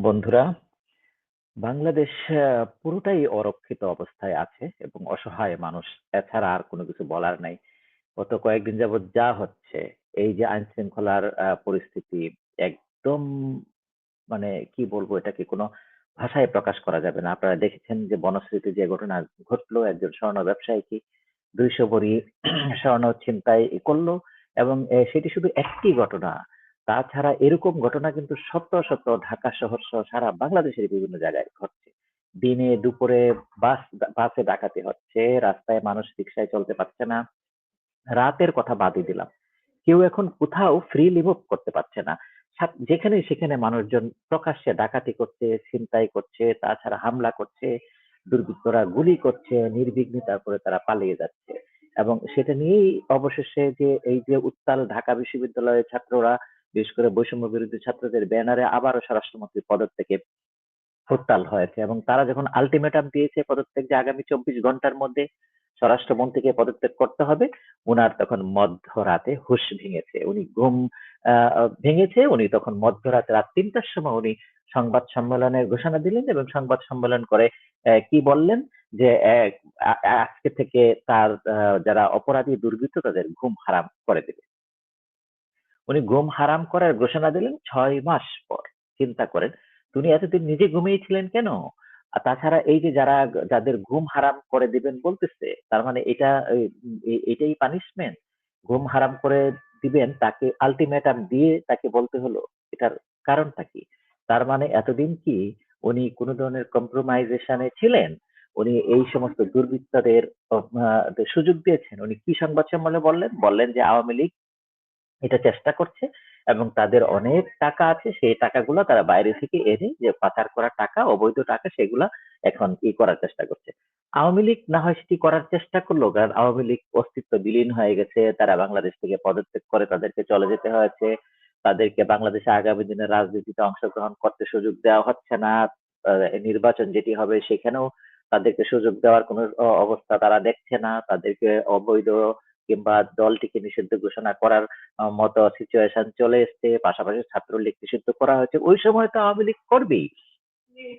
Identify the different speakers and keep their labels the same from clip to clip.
Speaker 1: বন্ধুরা, বাংলাদেশ পুরোটাই অরক্ষিত অবস্থায় আছে এবং অসহায় মানুষ। এছাড়া আর কোনো কিছু বলার নাই। গত কয়েকদিন যাবৎ যা হচ্ছে, এই যে আইনশৃঙ্খলার আ পরিস্থিতি একদম মানে কি বলব এটাকে কোনো ভাষায় প্রকাশ করা যাবে না। আপনারা দেখেছেন যে বনশ্রীতে যে ঘটনা ঘটলো, একজন স্বর্ণ ব্যবসায়ীকে ২০০ ভরি স্বর্ণ ছিনতাই করল এবং সেটি শুধু একটি ঘটনা। তাছাড়া এরকম ঘটনা কিন্তু শত, শত ঢাকা শহর সহ সারা বাংলাদেশের বিভিন্ন জায়গায় ঘটছে। দিনে দুপুরে বাস বাসে ডাকাতি হচ্ছে, রাস্তায় মানুষ রিক্সায় চলতে পারছে না। রাতের কথা বাদই দিলাম। কেউ এখন কোথাও ফ্রিলি মুভ করতে পারছে না। যেখানে সেখানে মানুষজন প্রকাশ্যে ডাকাতি করছে, ছিনতাই করছে, তাছাড়া হামলা করছে, দুর্বৃত্তরা গুলি করছে, নির্বিঘ্নে তারপরে তারা পালিয়ে যাচ্ছে। এবং সেটা নিয়েই অবশেষে যে এই যে উত্তাল ঢাকা বিশ্ববিদ্যালয়ের ছাত্ররা বিশেষ করে বৈষম্য বিরোধী ছাত্রদের ব্যানারে আবারও স্বরাষ্ট্রমন্ত্রীর পদত্যাগে উত্তাল হয়েছে এবং তারা যখন আল্টিমেটাম দিয়েছে পদত্যাগ যে আগামী চব্বিশ ঘণ্টার মধ্যে স্বরাষ্ট্রমন্ত্রীকে পদত্যাগ করতে হবে, উনার তখন মধ্যরাতে হুশ ভেঙেছে। উনি ঘুম ভেঙেছে, উনি তখন মধ্যরাতে রাত তিনটার সময় উনি সংবাদ সম্মেলনের ঘোষণা দিলেন এবং সংবাদ সম্মেলন করে কি বললেন যে আজকে থেকে তার যারা অপরাধী দুর্বৃত্ত তাদের ঘুম হারাম করে দেবে। উনি ঘুম হারাম করার ঘোষণা দিলেন ছয় মাস পর। চিন্তা করেন তিনি এতদিন নিজে ঘুমিয়েছিলেন কেন? আর তাছাড়া এই যে যারা, যাদের ঘুম হারাম করে দিবেন বলতেছে, তার মানে এটা এটাই পানিশমেন্ট ঘুম হারাম করে দিবেন, তাকে আলটিমেটাম দিয়ে তাকে বলতে হলো, এটার কারণটা কি? তার মানে এতদিন কি উনি কোনো ধরনের কম্প্রোমাইজেশনে ছিলেন? উনি এই সমস্ত দুর্বৃত্তদের সুযোগ দিয়েছেন? উনি কি সংবাদ সম্মেলনে বললেন? বললেন যে আওয়ামী লীগ এটা চেষ্টা করছে এবং তাদের অনেক টাকা আছে, সেই টাকাগুলো তারা বাইরে থেকে এনে যে পাচার করা টাকা, অবৈধ টাকা, সেগুলা এখন ই করার চেষ্টা করছে। আওয়ামী লীগ না হয় সেটি করার চেষ্টা করল, কারণ আওয়ামী লীগ অস্তিত্ব বিলীন হয়ে গেছে, তারা বাংলাদেশ থেকে পদত্যাগ করে তাদেরকে চলে যেতে হয়েছে, তাদেরকে বাংলাদেশে আগামী দিনে রাজনীতিতে অংশগ্রহণ করতে সুযোগ দেওয়া হচ্ছে না নির্বাচন যেটি হবে সেখানেও তাদেরকে সুযোগ দেওয়ার কোনো অবস্থা তারা দেখছে না, তাদেরকে অবৈধ কিংবা দলটিকে নিষিদ্ধ ঘোষণা করার মতো সিচুয়েশন চলে এসছে, পাশাপাশি ছাত্রলীগ নিষিদ্ধ করা হয়েছে। ওই সময় তো আওয়ামী লীগ করবেই।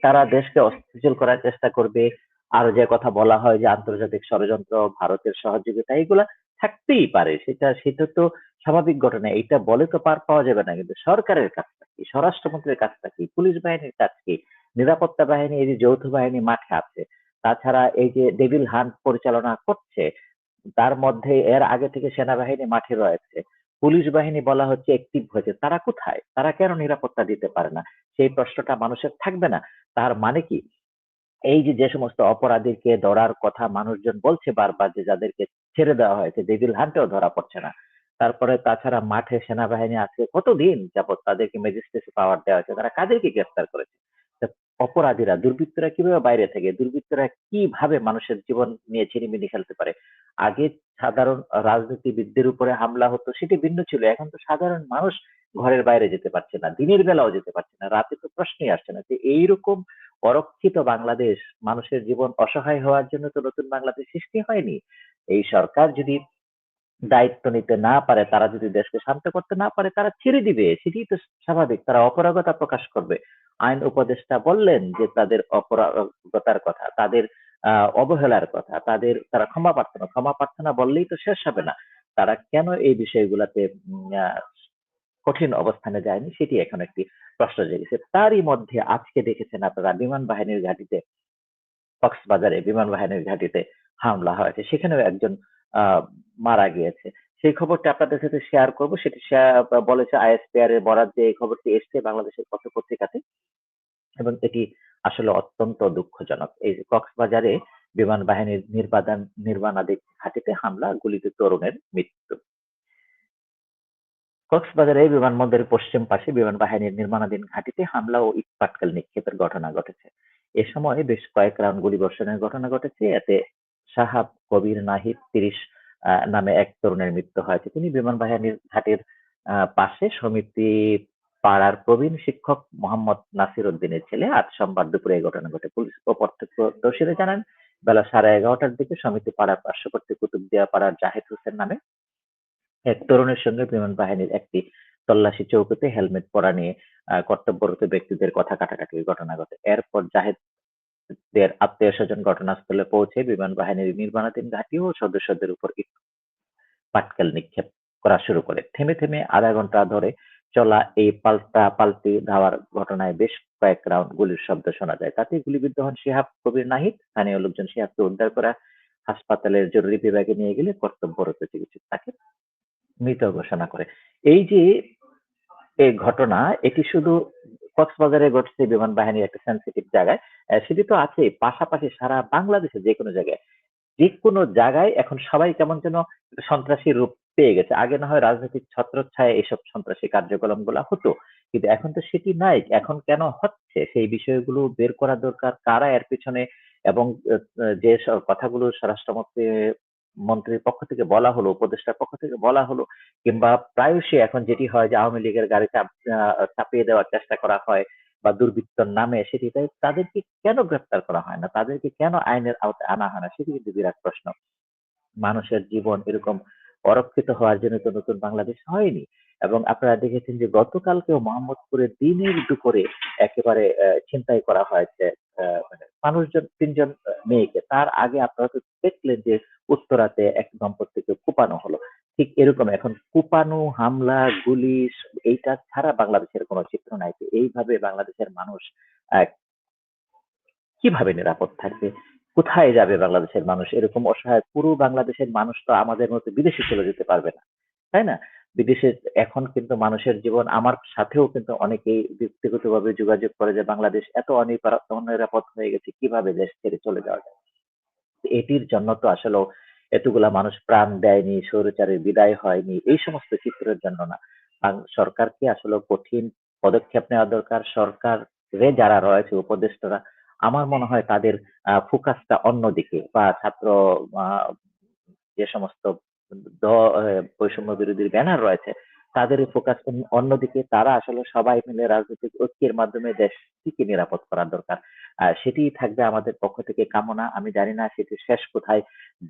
Speaker 1: তারা দেশকে অস্থিতিশীল করার চেষ্টা করবে। আর যে কথা বলা হয় যে আন্তর্জাতিক ষড়যন্ত্র, ভারতের সহযোগিতা, এগুলা থাকতেই পারে। সেটা সেটা তো স্বাভাবিক ঘটনা। এটা বলে তো পার পাওয়া যাবে না। কিন্তু সরকারের কাজটা কি? স্বরাষ্ট্রমন্ত্রীর কাজটা কি? পুলিশ বাহিনীর কাজ কি? নিরাপত্তা বাহিনী, এই যে যৌথ বাহিনী মাঠে আছে, তাছাড়া এই যে ডেভিল হান্ট পরিচালনা করছে তার মধ্যে এর আগে থেকে সেনাবাহিনী মাঠে রয়েছে। পুলিশ বাহিনী বলা হচ্ছে অ্যাক্টিভ হয়েছে। তারা কোথায়? তারা কেন নিরাপত্তা দিতে পারে না? সেই প্রশ্নটা মানুষের থাকবে না। তার মানে কি? এই যে যে সমস্ত অপরাধীকে ধরার কথা মানুষজন বলছে বারবার যে যাদেরকে ছেড়ে দেওয়া হয়েছে ডেভিল হান্টেও ধরা পড়ছে না। তারপরে তাছাড়া মাঠে সেনাবাহিনী আছে কতদিন যাবত তাদেরকে ম্যাজিস্ট্রেসি পাওয়ার দেওয়া হয়েছে, তারা কাদেরকে গ্রেফতার করেছে? অপরাধীরা, দুর্বৃত্তরা কীভাবে বাইরে থেকে, দুর্বৃত্তরা কীভাবে মানুষের জীবন নিয়ে ছিনিমিনি খেলতে পারে? আগে সাধারণ রাজনীতিবিদদের উপরে হামলা হতো, সেটি ভিন্ন ছিল। এখন তো সাধারণ মানুষ ঘরের বাইরে যেতে পারছে না, দিনের বেলাও যেতে পারছে না, রাতে তো প্রশ্নই আসছে না যে এইরকম অরক্ষিত বাংলাদেশ মানুষের জীবন অসহায় হওয়ার জন্য তো নতুন বাংলাদেশ সৃষ্টি হয়নি। এই সরকার যদি দায়িত্ব নিতে না পারে, তারা যদি দেশকে শান্ত করতে না পারে, তারা ছেড়ে দিবে। সেটাই তো স্বাভাবিক, তারা অপরাগতা প্রকাশ করবে। আইন উপদেষ্টা বললেন যে তাদের অপরাগতার কথা, তাদের অবহেলার কথা। তাদের, তারা ক্ষমা প্রার্থনা ক্ষমা প্রার্থনা বললেই তো শেষ হবে না। তারা কেন এই বিষয়গুলাতে কঠিন অবস্থানে যায়নি সেটি এখন একটি প্রশ্ন জেগেছে তারই মধ্যে আজকে দেখেছেন আপনারা বিমান বাহিনীর ঘাঁটিতে, কক্সবাজারে বিমান বাহিনীর ঘাঁটিতে হামলা হয়েছে। সেখানেও একজন মারা গিয়েছে। সেই খবরটি আপনাদের সাথে শেয়ার করব। সেটি বলেছে আইএসপিআর এর বরাদ যে এই খবরটি এসছে বাংলাদেশের পত্র পত্রিকাতে। এবং এটি আসলে অত্যন্ত দুঃখজনক। এই কক্সবাজারে বিমান বাহিনীর নির্বাচন নির্মাণাধীন ঘাঁটিতে হামলা, গুলিতে তরুণের মৃত্যু। কক্সবাজারে বিমানবন্দরের পশ্চিম পাশে বিমান বাহিনীর নির্মাণাধীন ঘাঁটিতে হামলা ও ইটপাটকেল নিক্ষেপের ঘটনা ঘটেছে। এ সময় বেশ কয়েক রাউন্ড গুলিবর্ষণের ঘটনা ঘটেছে। এতে সাহাব কবির নাহিদ তিরিশ নামে এক তরুণের মৃত্যু হয়েছে। তিনি বিমান বাহিনীর ঘাটের পাশে সমিতি পাড়ার প্রবীণ শিক্ষক মোহাম্মদ নাসির উদ্দিনের ছেলে আজ সোমবার দুপুরে এই ঘটনা ঘটে পুলিশ ও প্রত্যক্ষদর্শীরা জানান বেলা সাড়ে এগারোটার দিকে সমিতি পাড়ার পার্শ্ববর্তী কুতুবদিয়া পাড়ার জাহিদ হোসেন নামে এক তরুণের সঙ্গে বিমান বাহিনীর একটি তল্লাশি চৌকিতে হেলমেট পরা নিয়ে কর্তব্যরত ব্যক্তিদের কথা কাটাকাটির ঘটনা ঘটে। এরপর জাহেদের আত্মীয়স্বজন ঘটনাস্থলে পৌঁছে বিমান বাহিনীর নির্মাণাধীন ঘাঁটি ও সদস্যদের উপর পাটকেল নিক্ষেপ করা শুরু করে। থেমে, থেমে আধা ঘণ্টা ধরে চলা এই পাল্টা-পাল্টি ধাওয়ার ঘটনায় বেশ কয়েক রাউন্ড গুলির শব্দ শোনা যায়। তাতে গুলিবিদ্ধ হন শিহাব কবির নাহিদ। স্থানীয় লোকজন শিহাবকে উদ্ধার করে হাসপাতালের জরুরি বিভাগে নিয়ে গেলে কর্তব্যরত চিকিৎসক তাকে মৃত ঘোষণা করে। এই যে এই ঘটনা, এটি শুধু কক্সবাজারে ঘটছে বিমান বাহিনীর একটা সেন্সিটিভ জায়গায়। সেটি তো আছেই পাশাপাশি সারা বাংলাদেশে যেকোনো জায়গায় যেকোনো জায়গায় এখন সবাই কেমন যেন সন্ত্রাসী রূপ পেয়ে গেছে। আগে না হয় রাজনৈতিক ছত্রচ্ছায়ায় এসব সন্ত্রাসী কার্যক্রমগুলা হতো। কিন্তু এখন তো সেটি নাই। এখন কেন হচ্ছে সেই বিষয়গুলো বের করা দরকার। কারা এর পিছনে এবং যে কথাগুলো স্বরাষ্ট্রমন্ত্রী মন্ত্রীর পক্ষ থেকে বলা হলো, উপদেষ্টার পক্ষ থেকে বলা হলো কিংবা প্রায়শই এখন যেটি হয় যে আওয়ামী লীগের গাড়ি চাপিয়ে দেওয়ার চেষ্টা করা হয় বা দুর্বৃত্তর নামে সেটি তাদেরকে কেন গ্রেপ্তার করা হয় না? তাদেরকে কেন আইনের আওতায় আনা হয় না? সেটি কিন্তু বিরাট প্রশ্ন। মানুষের জীবন এরকম অরক্ষিত হওয়ার জন্য তো নতুন বাংলাদেশ হয়নি। এবং আপনারা দেখেছেন যে গতকালকেও মোহাম্মদপুরের দিনের দুপুরে একেবারে ছিনতাই করা হয়েছে মানে মানুষজন তিনজন মেয়েকে। তার আগে আপনারা তো দেখলেন যে উত্তরাতে এক দম্পতিকে কুপানো হলো। ঠিক এরকম এখন কুপানো, হামলা, গুলি এইটা ছাড়া বাংলাদেশের কোনো চিত্র নাই। এইভাবে বাংলাদেশের মানুষ কীভাবে নিরাপদ থাকবে? কোথায় যাবে বাংলাদেশের মানুষ? এরকম অসহায় পুরো বাংলাদেশের মানুষ তো আমাদের মতো বিদেশে চলে যেতে পারবে না। তাই না? বিদেশে এখন কিন্তু মানুষের জীবন আমার সাথেও কিন্তু অনেকেই ব্যক্তিগতভাবে যোগাযোগ করে যে বাংলাদেশ এত অনিরাপদ হয়ে গেছে কীভাবে দেশ ছেড়ে চলে যাওয়া যায়। এটির জন্য তো আসলে এতগুলা মানুষ প্রাণ দেয়নি, স্বৈরাচারের বিদায় হয়নি এই সমস্ত চিত্রের জন্য না। সরকারকে আসলে কঠিন পদক্ষেপ নেওয়া দরকার। সরকারে যারা রয়েছে উপদেষ্টারা আমার মনে হয় তাদের ফোকাসটা অন্যদিকে বা ছাত্র যে সমস্ত বৈষম্য বিরোধী ব্যানার রয়েছে, তাদের ফোকাস অন্যদিকে তারা আসলে সবাই মিলে রাজনৈতিক ঐক্যের মাধ্যমে দেশটিকে নিরাপদ করা দরকার। সেটি থাকবে আমাদের পক্ষ থেকে কামনা। আমি জানি না সেটি শেষ কোথায়,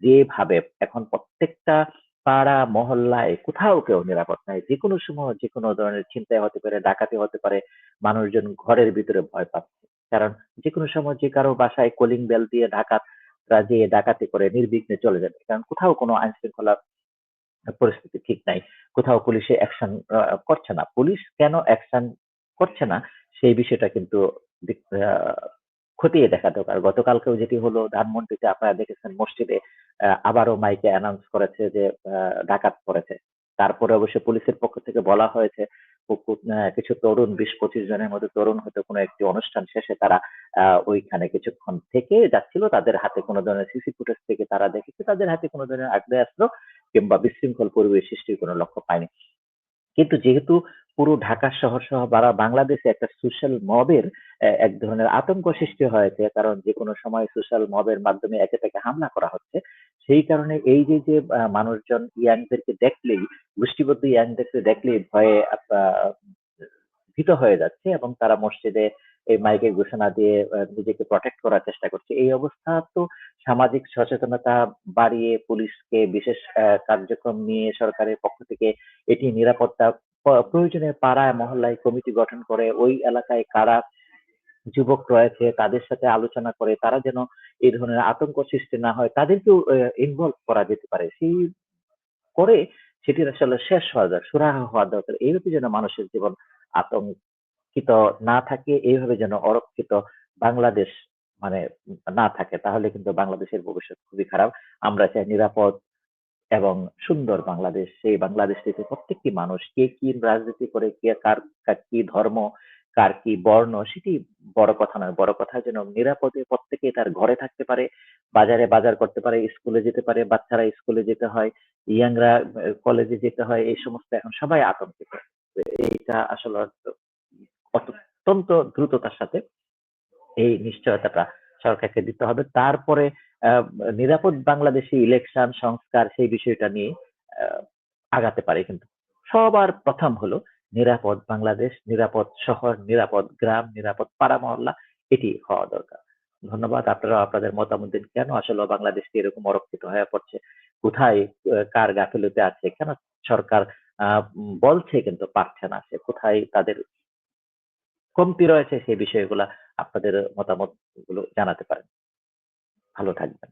Speaker 1: যেভাবে এখন প্রত্যেকটা পাড়া, মহল্লায় কোথাও কেউ নিরাপদ নাই। যে কোনো সময় যে কোনো ধরনের চিন্তায় হতে পারে, ডাকাতি হতে পারে, মানুষজন ঘরের ভিতরে ভয় পাচ্ছে। কারণ যে কোনো সময় যে কারও বাসায় কলিং বেল দিয়ে ডাকাতরা যেয়ে ডাকাতি করে নির্বিঘ্নে চলে যাবে, কারণ কোথাও কোনো আইন শৃঙ্খলা পরিস্থিতি ঠিক নাই। কোথাও পুলিশে অ্যাকশন করছে না। পুলিশ কেন অ্যাকশন করছে না, সেই বিষয়টা কিন্তু খতিয়ে দেখা দরকার। গতকালকেও যেটি হলো, ধানমন্ডিতে আপনারা দেখেছেন মসজিদে আবারও মাইকে অ্যানাউন্স করেছে যে ডাকাত পড়েছে। তারপরে অবশ্য পুলিশের পক্ষ থেকে বলা হয়েছে কিছু তরুণ, বিশ পঁচিশ জনের মধ্যে তরুণ হয়তো কোনো একটি অনুষ্ঠান শেষে তারা ওইখানে কিছুক্ষণ থেকে যাচ্ছিল। তাদের হাতে কোনো ধরনের সিসি ফুটেজ থেকে তারা দেখেছে। তাদের হাতে কোনো ধরনের আগ্নেয়াস্ত্র কিংবা বিশৃঙ্খল পরিবেশ সৃষ্টির কোনো লক্ষ্য পায়নি। কিন্তু যেহেতু পুরো ঢাকা শহর সহ বারা বাংলাদেশে একটা সোশ্যাল মবের এক ধরনের আতঙ্ক সৃষ্টি হয়েছে। কারণ যে কোনো সময় সোশ্যাল মবের মাধ্যমে একে থেকে হামলা করা হচ্ছে। সেই কারণে এই যে যে মানুষজন ইয়াংদেরকে দেখলেই, গোষ্ঠীবদ্ধ ইয়াংদেরকে দেখলেই ভয়ে ভীত হয়ে যাচ্ছে এবং তারা মসজিদে এই মাইকে ঘোষণা দিয়ে নিজেকে প্রটেক্ট করার চেষ্টা করছে। এই অবস্থা তো সামাজিক সচেতনতা বাড়িয়ে পুলিশকে বিশেষ কার্যক্রম নিয়ে সরকারের পক্ষ থেকে এটি নিরাপত্তা প্রয়োজনে পাড়ায়, মহল্লায় কমিটি গঠন করে ওই এলাকায় কারা যুবক রয়েছে, তাদের সাথে আলোচনা করে তারা যেন এই ধরনের আতঙ্ক সৃষ্টি না হয়, তাদেরকেও ইনভলভ করা যেতে পারে। সেই করে সেটির আসলে শেষ হওয়া দরকার সুরাহা হওয়া দরকার। এইভাবে যেন মানুষের জীবন আতঙ্কিত না থাকে, এইভাবে যেন অরক্ষিত বাংলাদেশ মানে না থাকে, তাহলে কিন্তু বাংলাদেশের ভবিষ্যৎ খুবই খারাপ। আমরা চাই নিরাপদ এবং সুন্দর বাংলাদেশ, সেই বাংলাদেশটিতে প্রত্যেকটি মানুষ কে কি রাজনীতি করে, কে কার কি ধর্ম, কার কি বর্ণ, সেটি বড় কথা নয়। বড় কথা যেন নিরাপদে প্রত্যেকে তার ঘরে থাকতে পারে, বাজারে বাজার করতে পারে, স্কুলে যেতে পারে, বাচ্চারা স্কুলে যেতে হয়, ইয়াংরা কলেজে যেতে হয়, এই সমস্ত এখন সবাই আতঙ্কিত। এইটা আসলে অত্যন্ত দ্রুততার সাথে এই নিশ্চয়তাটা সরকারকে দিতে হবে। তারপরে নিরাপদ বাংলাদেশি ইলেকশন সংস্কার সেই বিষয়টা নিয়ে আগাতে পারে কিন্তু। সবার প্রথম হলো নিরাপদ বাংলাদেশ, নিরাপদ শহর, নিরাপদ গ্রাম, নিরাপদ পাড়া মহল্লা, এটি হওয়া দরকার। ধন্যবাদ আপনারা আপনাদের মতামত দিন। কেন আসলে বাংলাদেশকে এরকম অরক্ষিত হয়ে পড়ছে? কোথায় কার গাফিলতি আছে? কেন সরকার বলছে কিন্তু পারছে না। সে? কোথায় তাদের কমতি রয়েছে সেই বিষয়গুলা আপনাদের মতামতগুলো জানাতে পারেন। ভালো থাকবেন।